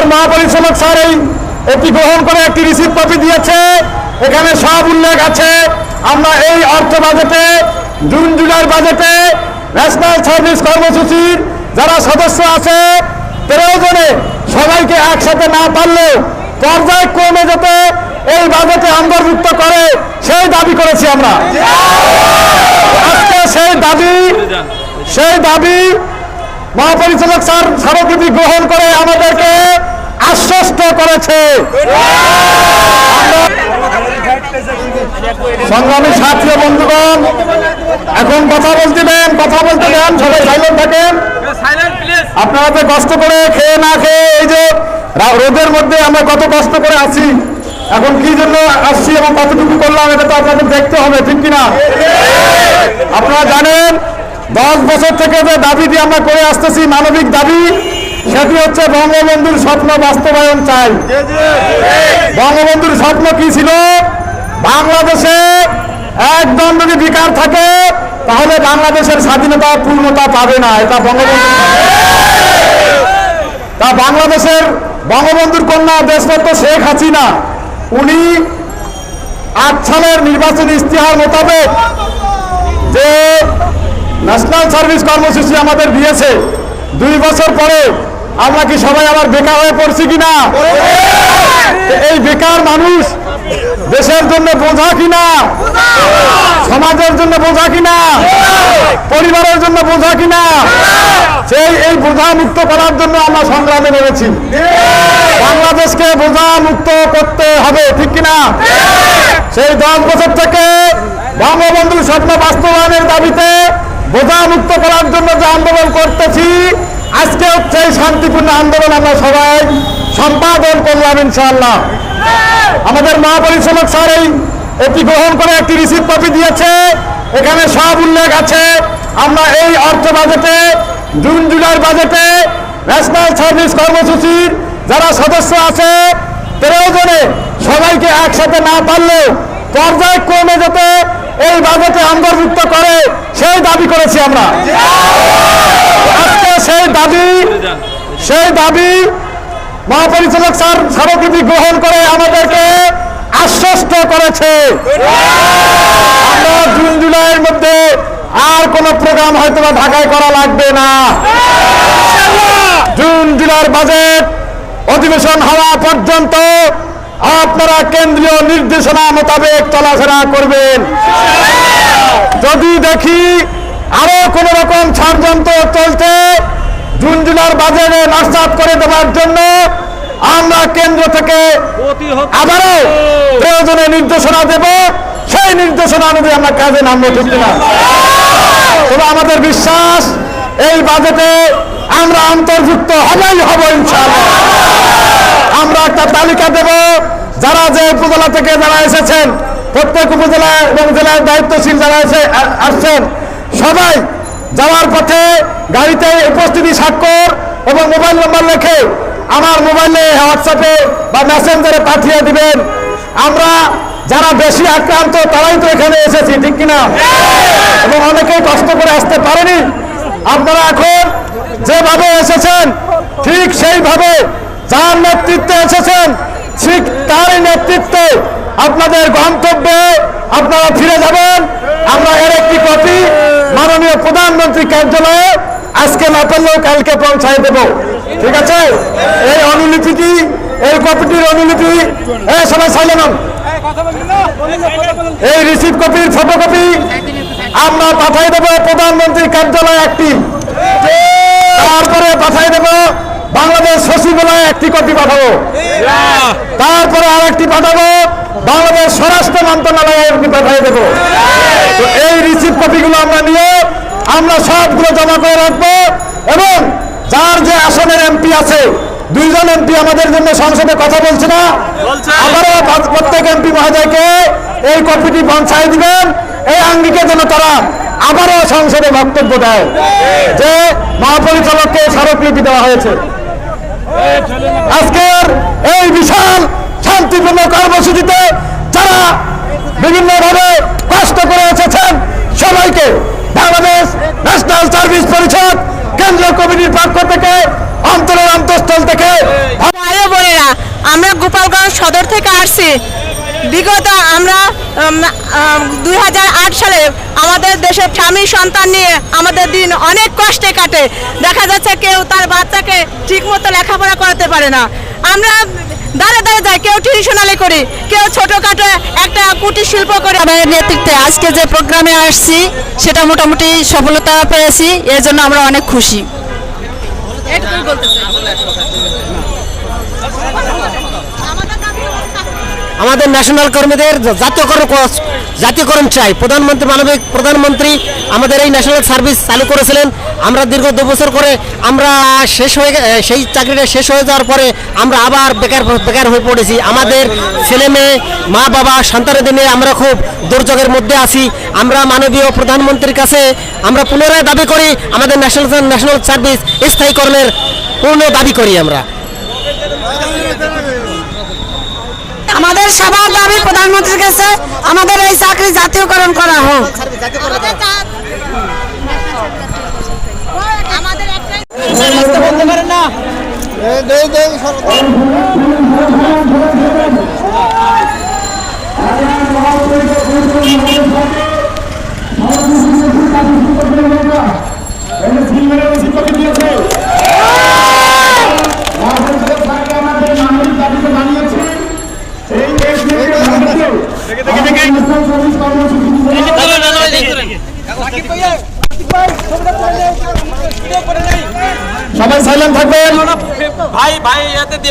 আমাদের মহাপরিচালক স্যার এই এটি গ্রহণ করে একটি রিসিভ কপি দিয়েছে। এখানে সব উল্লেখ আছে। আমরা এই অর্থ বাজেটে, জুন জুলাই বাজেটে ন্যাশনাল সার্ভিস কর্মসূচির যারা সদস্য আছে তেরো জনে সবাইকে একসাথে না পারলেও পর্যায়ক্রমে যাতে এই বাজেটে অন্তর্ভুক্ত করে, সেই দাবি করেছি আমরা। আজকে সেই দাবি সেই দাবি মহাপরিচালক স্যার, স্মারকলিপি গ্রহণ করে আমাদেরকে আশ্বস্ত করেছে। সংগ্রামী ছাত্র বন্ধুগণ, এখন কথা বলতে দেন, কথা বলতে দেন, সবাই সাইলেন্ট থাকেন। আপনারা তো কষ্ট করে খেয়ে না খেয়ে এই যে রোদের মধ্যে আমরা কত কষ্ট করে আছি, এখন কি জন্য আসছি এবং কতটুকু করলাম, এটা তো আপনাদের দেখতে হবে, ঠিক কিনা? আপনারা জানেন দশ বছর থেকে যে দাবিটি আমরা করে আসতেছি, মানবিক দাবি, সেটি হচ্ছে বঙ্গবন্ধুর স্বপ্ন বাস্তবায়ন চাই। বঙ্গবন্ধুর স্বপ্ন কি ছিল? বাংলাদেশে একদম যদি বিকার থাকে, তাহলে বাংলাদেশের স্বাধীনতা পূর্ণতা পাবে না। এটা বঙ্গবন্ধু তা বাংলাদেশের বঙ্গবন্ধুর কন্যা দেশরত্ন শেখ হাসিনা, উনি আট সালের নির্বাচনী ইস্তিহার মোতাবেক যে ন্যাশনাল সার্ভিস কর্মসূচি আমাদের দিয়েছে। দুই বছর পরে আমরা কি সবাই আবার বেকার হয়ে পড়ছি কিনা? এই বেকার মানুষ দেশের জন্য বোঝা কিনা? সমাজের জন্য বোঝা কিনা? পরিবারের জন্য বোঝা কিনা? সেই এই বোঝা মুক্ত করার জন্য আমরা সংগ্রামে নেমেছি। বাংলাদেশকে বোঝা মুক্ত করতে হবে ঠিক কিনা? সেই দশ বছর থেকে বঙ্গবন্ধুর স্বপ্ন বাস্তবায়নের দাবিতে বোঝা মুক্ত করার জন্য যে আন্দোলন করতেছি, আজকে হচ্ছে এই শান্তিপূর্ণ আন্দোলন আমরা সবাই সম্পাদন করলাম ইনশাআল্লাহ। আমাদের মহাপরিচালক স্যার এই এটি গ্রহণ করে একটি রিসিভ কপি দিয়েছে, এখানে সব উল্লেখ আছে। আমরা এই অর্থ বাজেটে, জুন জুলাই বাজেটে ন্যাশনাল সার্ভিস কর্মসূচির যারা সদস্য আছে তেরো জনে সবাইকে একসাথে না পারলেও পর্যায়ক্রমে যাতে এই বাজেটে অন্তর্ভুক্ত করে, সেই দাবি করেছি আমরা। আজকে সেই দাবি সেই দাবি মহাপরিচালক স্যার স্মারকলিপি গ্রহণ করে আমাদেরকে আশ্বস্ত করেছে। আমরা জুন জুলাইয়ের মধ্যে আর কোন প্রোগ্রাম হয়তো বা ঢাকায় করা লাগবে না। জুন জুলাইয়ের বাজেট অধিবেশন হওয়া পর্যন্ত আপনারা কেন্দ্রীয় নির্দেশনা মোতাবেক চলাফেরা করবেন। যদি দেখি আরও কোন রকম ষড়যন্ত্র চলছে জুলাইয়ের বাজেটে নস্বাত করে দেওয়ার জন্য আমরা কেন্দ্র থেকে আবারও প্রয়োজনে নির্দেশনা দেব। সেই নির্দেশনা অনুযায়ী আমরা কাজে নামবো, ঠিক না তবে আমাদের বিশ্বাস, এই বাজেটে আমরা অন্তর্ভুক্ত হবেই হব, ইনশাআল্লাহ। আমরা একটা তালিকা দেব। যারা যে উপজেলা থেকে যারা এসেছেন প্রত্যেক উপজেলা এবং জেলার দায়িত্বশীল যারা এসে আসছেন সবাই যাওয়ার পথে গাড়িতে উপস্থিতি স্বাক্ষর এবং মোবাইল নম্বর লেখে আমার মোবাইলে হোয়াটসঅ্যাপে বা মেসেঞ্জারে পাঠিয়ে দিবেন। আমরা যারা বেশি আক্রান্ত তারাই তো এখানে এসেছি ঠিক কিনা? এবং অনেকেই কষ্ট করে আসতে পারেনি। আপনারা এখন যেভাবে এসেছেন ঠিক সেইভাবে যার নেতৃত্বে এসেছেন ঠিক তারই নেতৃত্বে আপনাদের গন্তব্যে, আপনারা ফিরে যাবেন। আমরা এর একটি কপি মাননীয় প্রধানমন্ত্রী কার্যালয়ে আজকে না পারলেও কালকে পৌঁছায় দেব। ঠিক আছে? এই অনুলিপিটি, এই কপিটির অনুলিপি, এ, সবাই সাইলেন এই রিসিভ কপির ফটোকপি আমরা পাঠাই দেব প্রধানমন্ত্রী কার্যালয়ে একটি। তারপরে পাঠাই দেব বাংলাদেশ সচিবালয়ে একটি কপি পাঠাবো। তারপরে আর একটি পাঠাবো বাংলাদেশ স্বরাষ্ট্র মন্ত্রণালয়ে একটি পাঠিয়ে দেবো। তো এই রিসিভ কপিগুলো আমরা নিয়ে আমরা সবগুলো জমা করে রাখব এবং যার যে আসনের এমপি আছে দুইজন এমপি আমাদের জন্য সংসদে কথা বলছে না। আবারও প্রত্যেক এমপি মহোদয়কে এই কপিটি পৌঁছায় দিবেন। এই আঙ্গিকে যেন তারা আবারও সংসদে বক্তব্য দেয়। যে মহাপরিচালককে স্মারকলিপি দেওয়া হয়েছে। আজকের এই বিশাল শান্তিপূর্ণ কর্মসূচিতে যারা বিভিন্নভাবে কষ্ট করে এসেছেন, সবাইকে বাংলাদেশ ন্যাশনাল সার্ভিস পরিষদ কেন্দ্রীয় কমিটির পক্ষ থেকে, অন্তরের অন্তঃস্থল থেকে আমরা গোপালগঞ্জ সদর থেকে আসছি। বিগত আমরা দুই হাজার আট সালে আমাদের দেশে স্বামী সন্তান নিয়ে আমাদের দিন অনেক কষ্টে কাটে। দেখা যাচ্ছে কেউ তার বাচ্চাকে ঠিকমতো লেখাপড়া করাতে পারে না। আমরা দাঁড়ে দাঁড়ে যাই কেউ টিউশনালি করি কেউ ছোটখাটো একটা কুটির শিল্প করে। আমাদের নেতৃত্বে আজকে যে প্রোগ্রামে আসছি সেটা মোটামুটি সফলতা পেয়েছি এর জন্য আমরা অনেক খুশি। বলতে চাই। আমাদের ন্যাশনাল কর্মীদের জাতীয়করণ জাতীয়করণ চাই। প্রধানমন্ত্রী, মানবিক প্রধানমন্ত্রী আমাদের এই ন্যাশনাল সার্ভিস চালু করেছিলেন। আমরা দীর্ঘ দু বছর করে আমরা শেষ হয়ে সেই চাকরিটা শেষ হয়ে যাওয়ার পরে আমরা আবার বেকার বেকার হয়ে পড়েছি। আমাদের ছেলে মেয়ে, মা বাবা সন্তানদের নিয়ে আমরা খুব দুর্যোগের মধ্যে আছি। আমরা মাননীয় প্রধানমন্ত্রীর কাছে আমরা পুনরায় দাবি করি, আমাদের ন্যাশনাল ন্যাশনাল সার্ভিস স্থায়ীকরণের পূর্ণ দাবি করি আমরা। আমাদের সবার দাবি প্রধানমন্ত্রীর কাছে আমাদের এই চাকরি জাতীয়করণ করা হোক।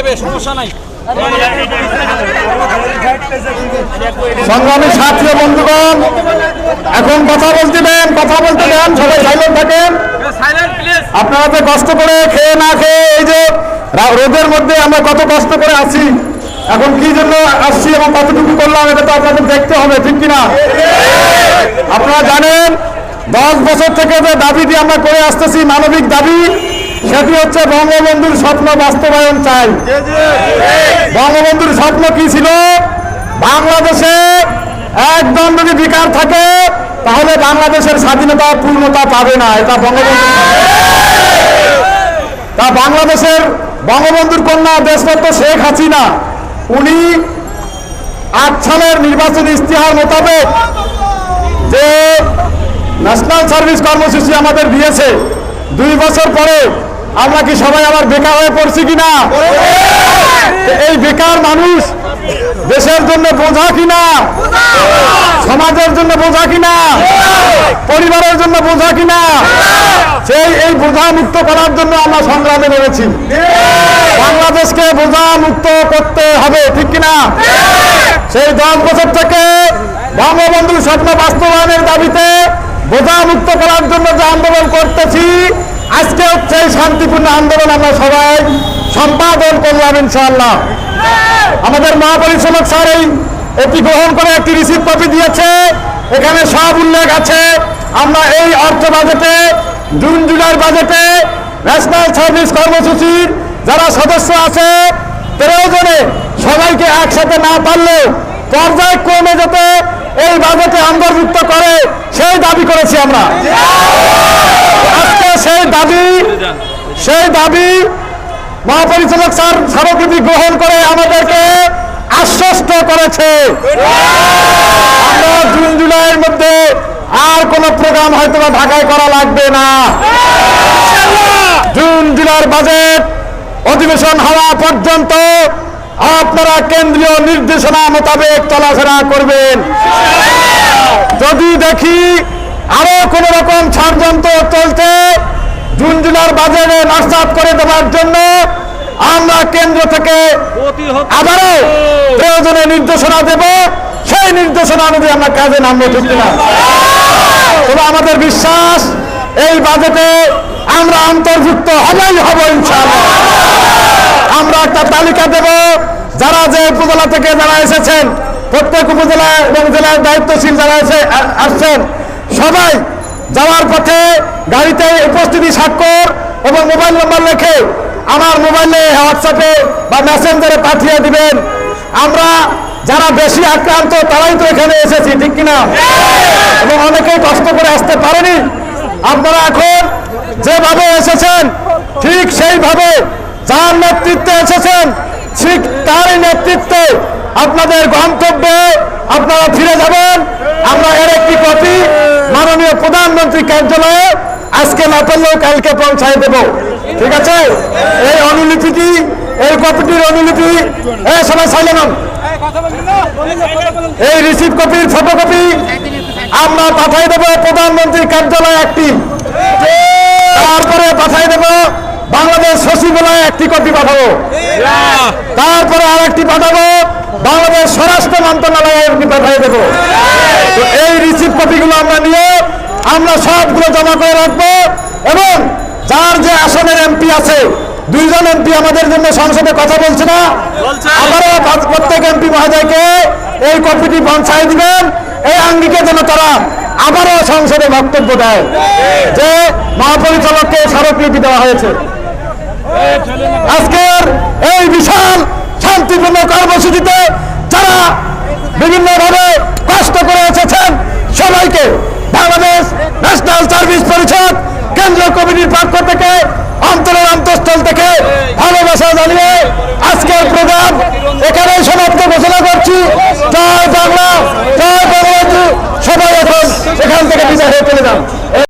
দেবে সমস্যা নাই। সংগ্রামী ছাত্র বন্ধুগণ, এখন কথা বলতে দেন, কথা বলতে দেন, সবাই সাইলেন্ট থাকেন। আপনারা যে কষ্ট করে খেয়ে না খেয়ে এই যে রোদের মধ্যে আমরা কত কষ্ট করে আছি, এখন কি জন্য আসছি এবং কতটুকু করলাম, এটা তো আপনাদের দেখতে হবে, ঠিক কিনা? আপনারা জানেন, দশ বছর থেকে যে দাবি দিয়ে আমরা করে আসতেছি, মানবিক দাবি সেটি হচ্ছে বঙ্গবন্ধুর স্বপ্ন বাস্তবায়ন চাই। বঙ্গবন্ধুর স্বপ্ন কি ছিল? বাংলাদেশে একদম যদি বেকার থাকে, তাহলে বাংলাদেশের স্বাধীনতা পূর্ণতা পাবে না। এটা বঙ্গবন্ধু। তা বাংলাদেশের বঙ্গবন্ধুর কন্যা দেশরত্ন শেখ হাসিনা, উনি আট সালের নির্বাচন ইস্তিহার মোতাবেক যে ন্যাশনাল সার্ভিস কর্মসূচি আমাদের দিয়েছে, দুই বছর পরে আমরা কি সবাই আবার বেকার হয়ে পড়ছি কিনা? এই বেকার মানুষ দেশের জন্য বোঝা কিনা? সমাজের জন্য বোঝা কিনা? পরিবারের জন্য বোঝা কিনা? সেই এই বোঝা মুক্ত করার জন্য আমরা সংগ্রামে নেমেছি। বাংলাদেশকে বোঝা মুক্ত করতে হবে, ঠিক কিনা? সেই দশ বছর থেকে বঙ্গবন্ধুর স্বপ্ন বাস্তবায়নের দাবিতে বোঝা মুক্ত করার জন্য যে আন্দোলন করতেছি আজকে হচ্ছে শান্তিপূর্ণ আন্দোলন আমরা সবাই সম্পাদন করলাম ইনশাআল্লাহ। আমাদের মহাপরিচালক স্যার এই এটি গ্রহণ করে একটি রিসিভ কপি দিয়েছে। এখানে সব উল্লেখ আছে। আমরা এই অর্থ বাজেটে, জুন জুলাই বাজেটে ন্যাশনাল সার্ভিস কর্মসূচির যারা সদস্য আছে, প্রয়োজনে সবাইকে একসাথে না পারলেও পর্যায়ক্রমে যাতে এই বাজেটে অন্তর্ভুক্ত করে, সেই দাবি করেছি আমরা। সেই দাবি সেই দাবি মহাপরিচালক স্যার স্মারকলিপি গ্রহণ করে আমাদেরকে আশ্বস্ত করেছে। আমরা জুন জুলাইয়ের মধ্যে আর কোন প্রোগ্রাম হয়তো ঢাকায় করা লাগবে না। জুন জুলাইয়ের বাজেট অধিবেশন হওয়া পর্যন্ত আপনারা কেন্দ্রীয় নির্দেশনা মোতাবেক চলাফেরা করবেন। যদি দেখি আরও কোন রকম ষড়যন্ত্র চলছে। জুলাইয়ের বাজেটে নস্বাত করে দেওয়ার জন্য আমরা কেন্দ্র থেকে আবারও প্রয়োজনে নির্দেশনা দেব। সেই নির্দেশনা অনুযায়ী আমরা কাজে নামবো, ঠিক কিনা? তবে আমাদের বিশ্বাস, এই বাজেটে আমরা অন্তর্ভুক্ত হবেই হব, ইনশাআল্লাহ। আমরা একটা তালিকা দেব। যারা যে উপজেলা থেকে যারা এসেছেন, প্রত্যেক উপজেলা এবং জেলার দায়িত্বশীল যারা এসে আসছেন সবাই যাওয়ার পথে গাড়িতে উপস্থিতি স্বাক্ষর এবং মোবাইল নম্বর লেখে আমার মোবাইলে হোয়াটসঅ্যাপে বা মেসেঞ্জারে পাঠিয়ে দিবেন। আমরা যারা বেশি আক্রান্ত তারাই তো এখানে এসেছি ঠিক কিনা? এবং অনেকেই কষ্ট করে আসতে পারেনি। আপনারা এখন যেভাবে এসেছেন ঠিক সেইভাবে যার নেতৃত্বে এসেছেন ঠিক তারই নেতৃত্বে আপনাদের গন্তব্যে, আপনারা ফিরে যাবেন। আমরা এর একটি কপি মাননীয় প্রধানমন্ত্রী কার্যালয়ে আজকে না পারলেও কালকে পৌঁছায় দেব। ঠিক আছে? এই অনুলিপিটি, এই কপিটির অনুলিপি সবাই সাইলেন এই রিসিভ কপির ফটোকপি আমরা পাঠাই দেব প্রধানমন্ত্রীর কার্যালয়ে একটি। তারপরে পাঠাই দেব বাংলাদেশ সচিবালয়ে একটি কপি পাঠাবো। তারপরে আর একটি পাঠাবো বাংলাদেশ স্বরাষ্ট্র মন্ত্রণালয়ে একটি পাঠিয়ে দেবো। তো এই রিসিভ কপিগুলো আমরা নিয়ে আমরা সবগুলো জমা করে রাখব এবং যার যে আসনের এমপি আছে দুইজন এমপি আমাদের জন্য সংসদে কথা বলছে না আবারও প্রত্যেক এমপি মহোদয়কে এই কপিটি পৌঁছায় দিবেন। এই আঙ্গিকে যেন তারা আবারও সংসদে বক্তব্য দেয়। যে মহাপরিচালককে স্মারকলিপি দেওয়া হয়েছে। আজকের এই বিশাল শান্তিপূর্ণ কর্মসূচিতে যারা বিভিন্নভাবে কষ্ট করে এসেছেন, সবাইকে বাংলাদেশ ন্যাশনাল সার্ভিস পরিষদ কেন্দ্রীয় কমিটির পক্ষ থেকে, অন্তরের অন্তঃস্থল থেকে ভালোবাসা জানিয়ে আজকের প্রোগ্রাম এখানে সমাপ্ত ঘোষণা করছি। জয় বাংলা জয় বাংলা সবাই এখন এখান থেকে বিদায় হয়ে চলে যান।